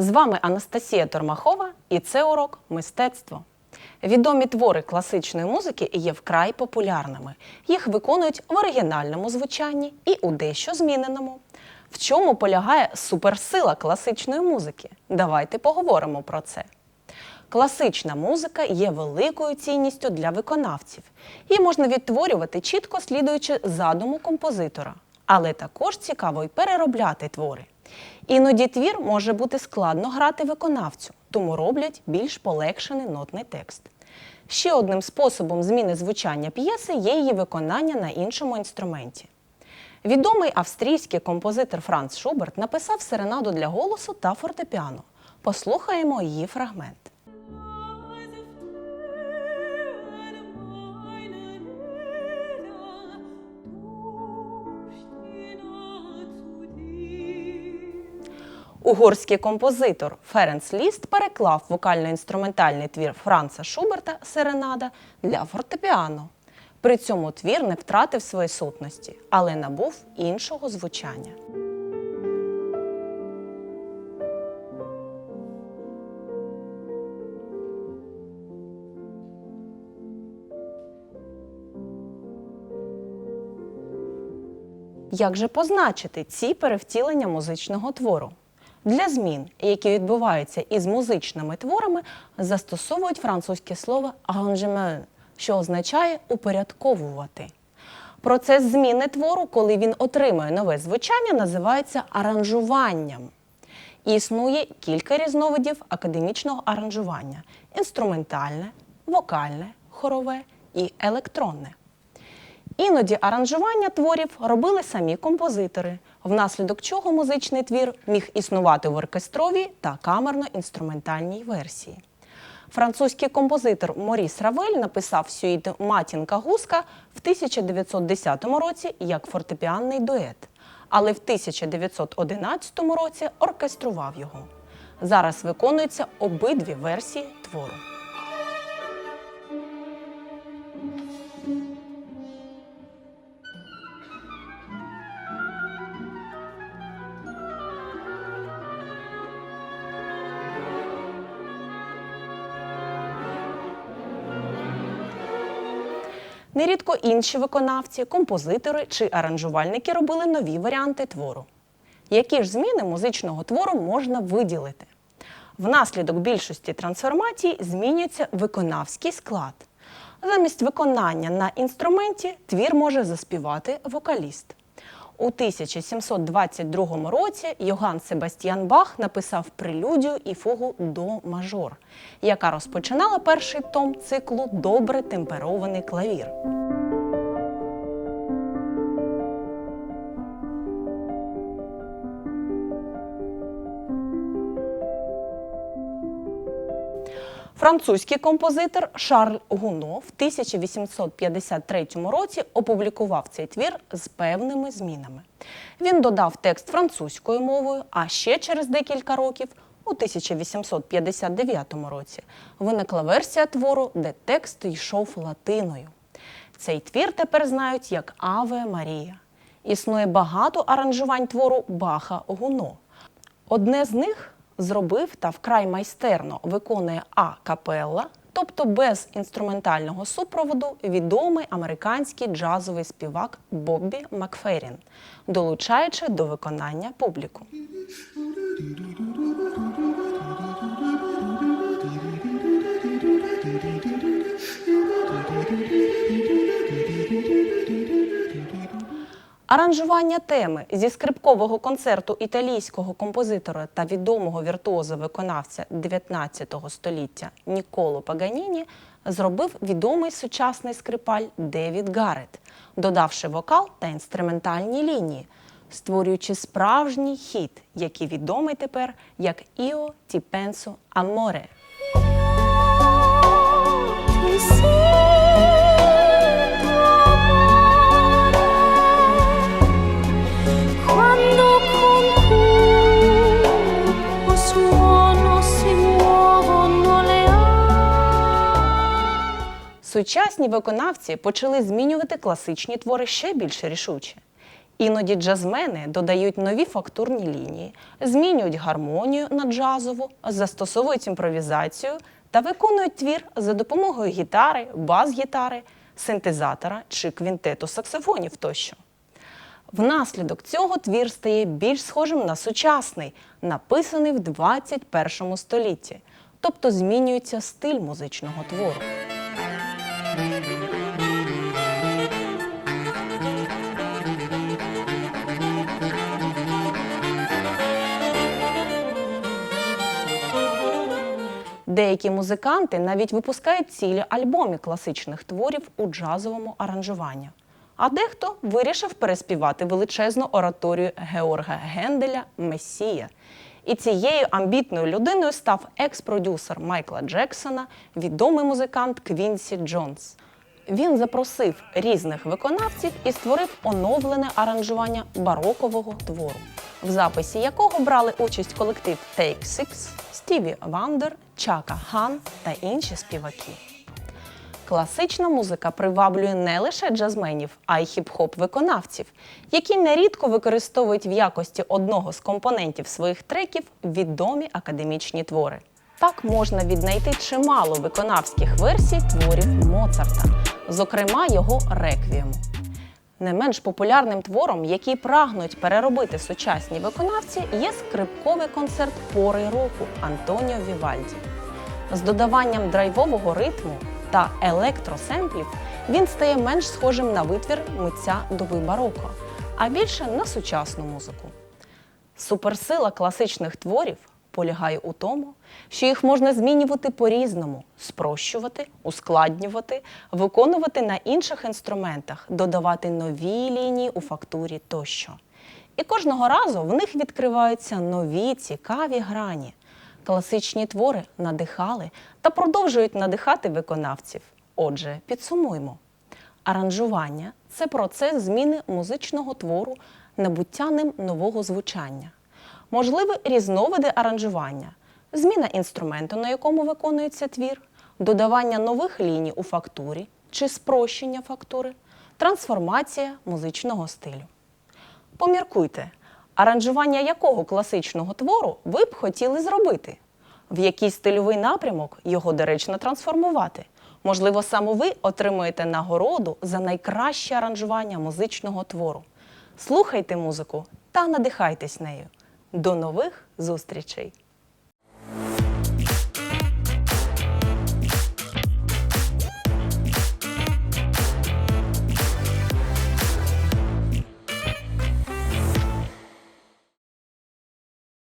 З вами Анастасія Тормахова і це урок мистецтво. Відомі твори класичної музики є вкрай популярними. Їх виконують в оригінальному звучанні і у дещо зміненому. В чому полягає суперсила класичної музики? Давайте поговоримо про це. Класична музика є великою цінністю для виконавців. Її можна відтворювати чітко слідуючи задуму композитора, але також цікаво й переробляти твори. Іноді твір може бути складно грати виконавцю, тому роблять більш полегшений нотний текст. Ще одним способом зміни звучання п'єси є її виконання на іншому інструменті. Відомий австрійський композитор Франц Шуберт написав серенаду для голосу та фортепіано. Послухаємо її фрагмент. Угорський композитор Ференц Ліст переклав вокально-інструментальний твір Франца Шуберта Серенада для фортепіано. При цьому твір не втратив своєї сутності, але набув іншого звучання. Як же позначити ці перевтілення музичного твору? Для змін, які відбуваються із музичними творами, застосовують французьке слово «arrangement», що означає упорядковувати. Процес зміни твору, коли він отримує нове звучання, називається аранжуванням. Існує кілька різновидів академічного аранжування: інструментальне, вокальне, хорове і електронне. Іноді аранжування творів робили самі композитори, внаслідок чого музичний твір міг існувати в оркестровій та камерно-інструментальній версії. Французький композитор Моріс Равель написав сюїту Матінка Гуска в 1910 році як фортепіанний дует, але в 1911 році оркестрував його. Зараз виконуються обидві версії твору. Нерідко інші виконавці, композитори чи аранжувальники робили нові варіанти твору. Які ж зміни музичного твору можна виділити? Внаслідок більшості трансформацій змінюється виконавський склад. Замість виконання на інструменті твір може заспівати вокаліст. У 1722 році Йоганн Себастьян Бах написав прелюдію і фугу до мажор, яка розпочинала перший том циклу Добре темперований клавір. Французький композитор Шарль Гуно в 1853 році опублікував цей твір з певними змінами. Він додав текст французькою мовою, а ще через декілька років, у 1859 році, виникла версія твору, де текст йшов латиною. Цей твір тепер знають як Аве Марія. Існує багато аранжувань твору Баха Гуно. Одне з них зробив та вкрай майстерно виконує А капелла, тобто без інструментального супроводу, відомий американський джазовий співак Боббі Макферін, долучаючи до виконання публіку. Аранжування теми зі скрипкового концерту італійського композитора та відомого віртуоза виконавця 19 століття Ніколо Паганіні зробив відомий сучасний скрипаль Девід Гаррет, додавши вокал та інструментальні лінії, створюючи справжній хіт, який відомий тепер як Іо Ті Пенсо Аморе. Сучасні виконавці почали змінювати класичні твори ще більш рішуче. Іноді джазмени додають нові фактурні лінії, змінюють гармонію на джазову, застосовують імпровізацію та виконують твір за допомогою гітари, бас-гітари, синтезатора чи квінтету саксофонів тощо. Внаслідок цього твір стає більш схожим на сучасний, написаний в 21 столітті, тобто змінюється стиль музичного твору. Деякі музиканти навіть випускають цілі альбоми класичних творів у джазовому аранжуванні. А дехто вирішив переспівати величезну ораторію Георга Генделя Месія. І цією амбітною людиною став екс-продюсер Майкла Джексона, відомий музикант Квінсі Джонс. Він запросив різних виконавців і створив оновлене аранжування барокового твору, в записі якого брали участь колектив Take Six, Стіві Вандер, Чака Хан та інші співаки. Класична музика приваблює не лише джазменів, а й хіп-хоп виконавців, які нерідко використовують в якості одного з компонентів своїх треків відомі академічні твори. Так можна віднайти чимало виконавських версій творів Моцарта, зокрема його реквієму. Не менш популярним твором, який прагнуть переробити сучасні виконавці, є скрипковий концерт пори року Антоніо Вівальді. З додаванням драйвового ритму та електросемплів він стає менш схожим на витвір митця доби бароко, а більше на сучасну музику. Суперсила класичних творів полягає у тому, що їх можна змінювати по-різному, спрощувати, ускладнювати, виконувати на інших інструментах, додавати нові лінії у фактурі тощо. І кожного разу в них відкриваються нові цікаві грані. Класичні твори надихали та продовжують надихати виконавців. Отже, підсумуємо. Аранжування це процес зміни музичного твору, набуття ним нового звучання. Можливі різновиди аранжування, зміна інструменту, на якому виконується твір, додавання нових ліній у фактурі чи спрощення фактури, трансформація музичного стилю. Поміркуйте, аранжування якого класичного твору ви б хотіли зробити? В який стильовий напрямок його доречно трансформувати? Можливо, саме ви отримуєте нагороду за найкраще аранжування музичного твору. Слухайте музику та надихайтесь нею. До нових зустрічей!